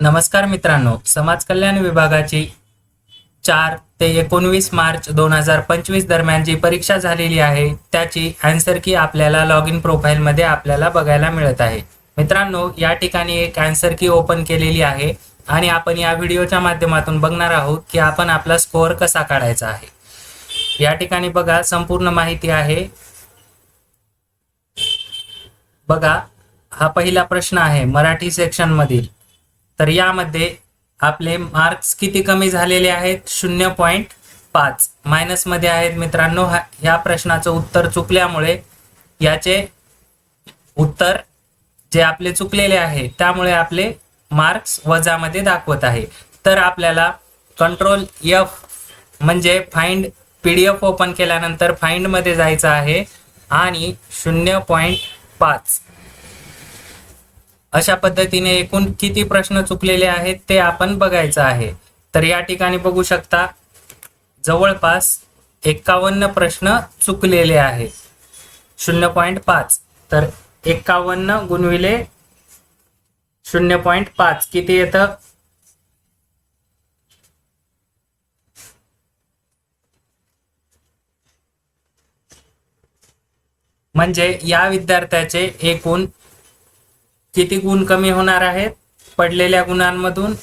नमस्कार मित्रांनो समाज कल्याण विभागाची चार ते एकोणवीस मार्च दोन हजार पंचवीस दरम्यान जी परीक्षा झालेली आहे त्याची अँसर की आपल्याला लॉग इन प्रोफाईलमध्ये आपल्याला बघायला मिळत आहे. मित्रांनो या ठिकाणी एक अँसर की ओपन केलेली आहे आणि आपण या व्हिडिओच्या माध्यमातून बघणार आहोत की आपण आपला स्कोअर कसा काढायचा आहे. या ठिकाणी बघा संपूर्ण माहिती आहे. बघा हा पहिला प्रश्न आहे मराठी सेक्शन मधील. तर यामध्ये आपले मार्क्स किती कमी झालेले आहेत? शून्य पॉईंट पाच. मायनसमध्ये आहेत मित्रांनो हा- ह्या प्रश्नाचं उत्तर चुकल्यामुळे याचे उत्तर जे आपले चुकलेले आहे त्यामुळे आपले मार्क्स वजामध्ये दाखवत आहे. तर आपल्याला कंट्रोल एफ म्हणजे फाइंड पीडीएफ ओपन केल्यानंतर फाइंडमध्ये जायचं आहे आणि शून्य पॉईंट पाच. अशा पद्धतीने एकूण किती प्रश्न चुकलेले आहेत ते आपण बघायचं आहे. तर या ठिकाणी बघू शकता जवळपास एकावन्न प्रश्न चुकलेले आहेत. शून्य पॉईंट पाच. तर एकावन्न गुणविले शून्य पॉईंट पाच. किती येतं? म्हणजे या विद्यार्थ्याचे एकूण किती गुण कमी होणार आहेत? पडलेल्या गुणांमधून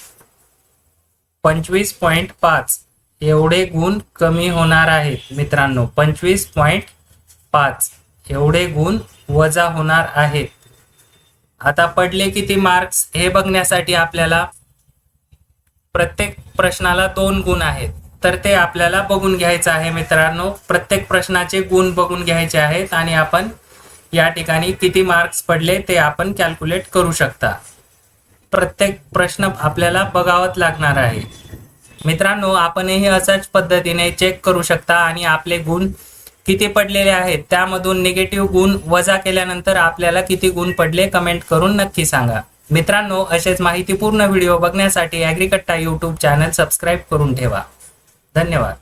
पंचवीस पॉईंट पाच. एवढे गुण कमी होणार आहेत मित्रांनो. पंचवीस पॉईंट पाच. एवढे गुण वजा होणार आहेत. आता पडले किती मार्क्स? हे बघण्यासाठी आपल्याला प्रत्येक प्रश्नाला दोन गुण आहेत. तर ते आपल्याला बघून घ्यायचं आहे मित्रांनो. प्रत्येक प्रश्नाचे गुण बघून घ्यायचे आहेत आणि आपण या ठिकाणी किती मार्क्स पडले ते आपण कॅल्क्युलेट करू शकता. प्रत्येक प्रश्न आपल्याला बघावत लागणार आहे. मित्रांनो आपणही अशाच पद्धतीने चेक करू शकता आणि आपले गुण किती पडलेले आहेत त्यामधून निगेटिव्ह गुण वजा केल्यानंतर आपल्याला किती गुण पडले कमेंट करून नक्की सांगा. मित्रांनो असेच माहितीपूर्ण व्हिडिओ बघण्यासाठी ॲग्रिकट्टा यूट्यूब चॅनल सबस्क्राईब करून ठेवा. धन्यवाद.